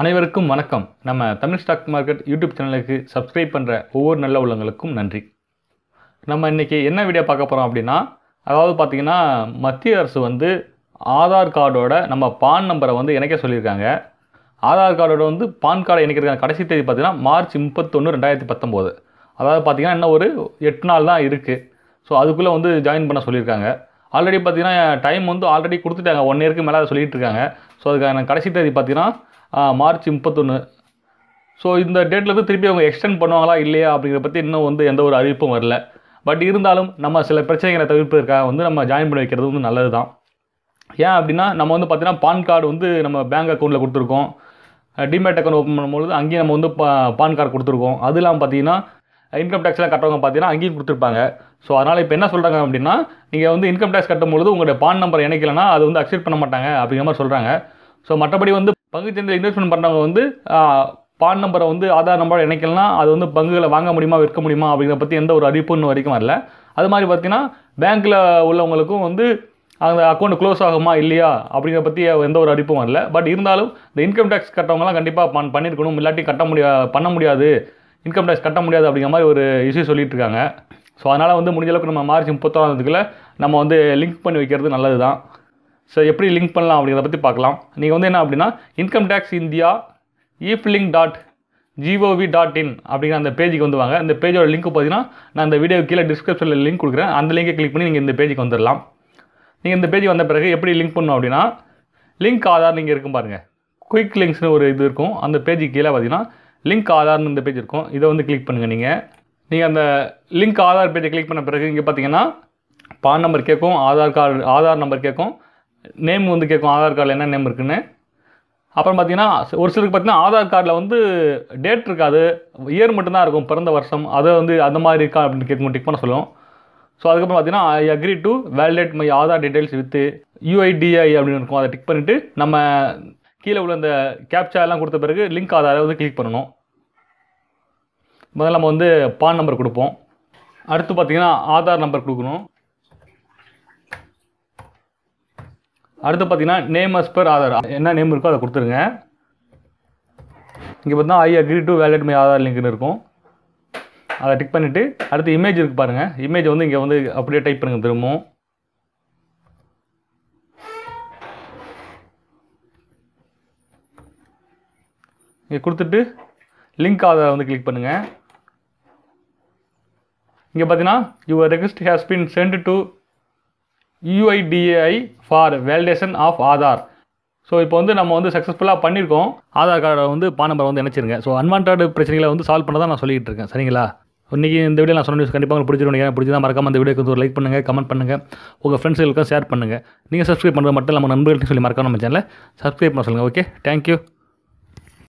அனைவருக்கும் வணக்கம். நம்ம தமிழ் ஸ்டாக் மார்க்கெட் யூடியூப் சேனலுக்கு சப்ஸ்கிரைப் பண்ணுற ஒவ்வொரு நல்ல உள்ளங்களுக்கும் நன்றி. நம்ம இன்றைக்கி என்ன வீடியோ பார்க்க போகிறோம் அப்படின்னா அதாவது பார்த்திங்கன்னா மத்திய அரசு வந்து ஆதார் கார்டோட நம்ம பான் நம்பரை வந்து இணைக்க சொல்லியிருக்காங்க. ஆதார் கார்டோட வந்து பான் கார்டை இணைக்கிறதுக்கான கடைசி தேதி பார்த்திங்கன்னா மார்ச் முப்பத்தொன்று ரெண்டாயிரத்தி பத்தொம்போது. அதாவது பார்த்திங்கன்னா இன்னும் ஒரு எட்டு நாள் தான் இருக்குது ஸோ அதுக்குள்ளே வந்து ஜாயின் பண்ண சொல்லியிருக்காங்க. ஆல்ரெடி பார்த்தீங்கன்னா டைம் வந்து ஆல்ரெடி கொடுத்துட்டாங்க. ஒன் இயருக்கு மேலே சொல்லிகிட்டு இருக்காங்க. ஸோ அதுக்கான கடைசி தேதி பார்த்தீங்கன்னா மார்ச் முப்பத்தொன்று ஸோ இந்த டேட்லேருந்து திருப்பி அவங்க எக்ஸ்டெண்ட் பண்ணுவாங்களா இல்லையா அப்படிங்கிறத பற்றி இன்னும் வந்து எந்த ஒரு அறிவிப்பும் வரல. பட் இருந்தாலும் நம்ம சில பிரச்சனைகளை தவிர்ப்பதற்காக வந்து நம்ம ஜாயின் பண்ணி வைக்கிறது வந்து நல்லது தான் ஏன் அப்படின்னா நம்ம வந்து பார்த்திங்கன்னா பான் கார்டு வந்து நம்ம பேங்க் அக்கௌண்ட்டில் கொடுத்துருக்கோம். டிமேட் அக்கௌண்ட் ஓப்பன் பண்ணும்போது அங்கேயும் நம்ம வந்து பா பான் கார்டு கொடுத்துருக்கோம். அது இல்லாமல் பார்த்தீங்கன்னா இன்கம் டேக்ஸ்லாம் கட்டுறவங்க பார்த்தீங்கன்னா அங்கேயும் கொடுத்துருப்பாங்க. ஸோ அதனால் இப்போ என்ன சொல்கிறாங்க அப்படின்னா நீங்கள் வந்து இன்கம் டேக்ஸ் கட்டும்பொழுது உங்களுடைய பான் நம்பர் இணைக்கலைன்னா அது வந்து அக்செப்ட் பண்ண மாட்டாங்க அப்படிங்கிற மாதிரி சொல்கிறாங்க ஸோ மற்றபடி வந்து பங்குச்சந்தையில் இன்வெஸ்ட்மெண்ட் பண்ணுறவங்க வந்து பான் நம்பரை வந்து ஆதார் நம்பரை இணைக்கலனா அது வந்து பங்குகளை வாங்க முடியுமா விற்க முடியுமா அப்படிங்கிறத பற்றி எந்த ஒரு அறிவிப்பும் இன்னும் வரைக்கும் வரல. அது மாதிரி பார்த்தீங்கன்னா பேங்க்கில் உள்ளவங்களுக்கும் வந்து அந்த அக்கௌண்ட் க்ளோஸ் ஆகுமா இல்லையா அப்படிங்கிறத பற்றி எந்த ஒரு அறிப்பும் வரல. பட் இருந்தாலும் இந்த இன்கம் டேக்ஸ் கட்டவங்கலாம் கண்டிப்பாக பண் பண்ணியிருக்கணும். இல்லாட்டி கட்ட முடியா பண்ண முடியாது. இன்கம் டேக்ஸ் கட்ட முடியாது அப்படிங்கிற மாதிரி ஒரு இஷ்யூ சொல்லிட்டு இருக்காங்க. ஸோ அதனால் வந்து முடிஞ்சளவுக்கு நம்ம மார்ச் முப்பத்தொன்னாந்ததுக்குள்ள நம்ம வந்து லிங்க் பண்ணி வைக்கிறது நல்லது தான் ஸோ எப்படி லிங்க் பண்ணலாம் அப்படிங்கிறத பற்றி பார்க்கலாம். நீங்கள் வந்து என்ன அப்படின்னா income tax India efiling dot gov dot in அப்படிங்கிற அந்த பேஜுக்கு வந்து வாங்க. இந்த பேஜோட லிங்க் பார்த்தீங்கன்னா நான் அந்த வீடியோ கீழே டிஸ்கிரிப்ஷனில் லிங்க் கொடுக்குறேன். அந்த லிங்கை கிளிக் பண்ணி நீங்கள் இந்த பேஜுக்கு வந்துடலாம் நீங்கள் இந்த பேஜ் வந்த பிறகு எப்படி லிங்க் பண்ணணும் அப்படின்னா லிங்க் ஆதார் நீங்கள் இருக்கும் பாருங்கள் குயிக் லிங்க்ஸ்னு ஒரு இது இருக்கும். அந்த பேஜுக்கு கீழே பார்த்தீங்கன்னா லிங்க் ஆதார்னு இந்த பேஜ் இருக்கும். இதை வந்து கிளிக் பண்ணுங்கள் நீங்கள் நீங்கள் அந்த லிங்க் ஆதார் பேஜை கிளிக் பண்ண பிறகு இங்கே பார்த்தீங்கன்னா பான் நம்பர் கேட்கும் ஆதார் கார்டு ஆதார் நம்பர் கேட்கும். நேம் வந்து கேட்கும் ஆதார் கார்டில் என்ன நேம் இருக்குன்னு. அப்புறம் பார்த்தீங்கன்னா ஒரு சிலருக்கு பார்த்தீங்கன்னா ஆதார் கார்டில் வந்து டேட் இருக்காது. இயர் மட்டும்தான் இருக்கும் பிறந்த வருஷம். அதை வந்து அந்த மாதிரி இருக்கா அப்படின்னு கேட்கும் டிக் பண்ண சொல்லுவோம். ஸோ அதுக்கப்புறம் பார்த்தீங்கன்னா I agree to validate my Aadhaar details with UIDAI அப்படின்னு இருக்கும். அதை டிக் பண்ணிவிட்டு நம்ம கீழே உள்ள இந்த கேப்சா எல்லாம் கொடுத்த பிறகு லிங்க் ஆதாரை வந்து கிளிக் பண்ணணும். முதல்ல நம்ம வந்து பான் நம்பர் கொடுப்போம். அடுத்து பார்த்திங்கன்னா ஆதார் நம்பர் கொடுக்கணும். அடுத்து பார்த்தீங்கன்னா நேம் அஸ் பர் ஆதார் என்ன நேம் இருக்கோ அதை கொடுத்துருங்க. இங்கே பார்த்தீங்கன்னா I agree to validate my Aadhaar லிங்க்னு இருக்கும். அதை டிக் பண்ணிவிட்டு அடுத்து இமேஜ் இருக்குது பாருங்கள் இமேஜ் வந்து இங்கே வந்து அப்படியே டைப் பண்ணுங்கள் திரும்பவும். இங்கே கொடுத்துட்டு லிங்க் ஆதாரை வந்து கிளிக் பண்ணுங்கள் இங்கே பார்த்தீங்கன்னா your request has been sent to UIDAI for validation of Aadhaar so இப்போ வந்து நம்ம வந்து சக்ஸஸ்ஃபுல்லாக பண்ணியிருக்கோம் ஆதார் கார்டை வந்து பான் நம்பர் வந்து இணைச்சிருங்க. ஸோ அன்வான்ட் பிரச்சனைகளை வந்து சால்வ் பண்ண தான் நான் சொல்லிட்டு இருக்கேன். சரிங்களா? இன்றைக்கி இந்த வீடியோ நான் சொன்ன நியூஸ் கண்டிப்பாக உங்களுக்கு பிடிச்சிருக்கீங்க பிடிச்சதா மறக்காம இந்த வீடியோக்கு வந்து ஒரு லைக் பண்ணுங்கள் கமெண்ட் பண்ணுங்கள் உங்கள் ஃப்ரெண்ட்ஸுகளுக்கும் ஷேர் பண்ணுங்கள் நீங்கள் சப்ஸ்கிரைப் பண்ணுறது மட்டும் நம்ம நண்பர்கள்ட்டையும் சொல்லி மறக்காம நம்ம சேனலில் சப்ஸ்கிரைப் பண்ண சொல்லுங்கள் ஓகே தேங்க்யூ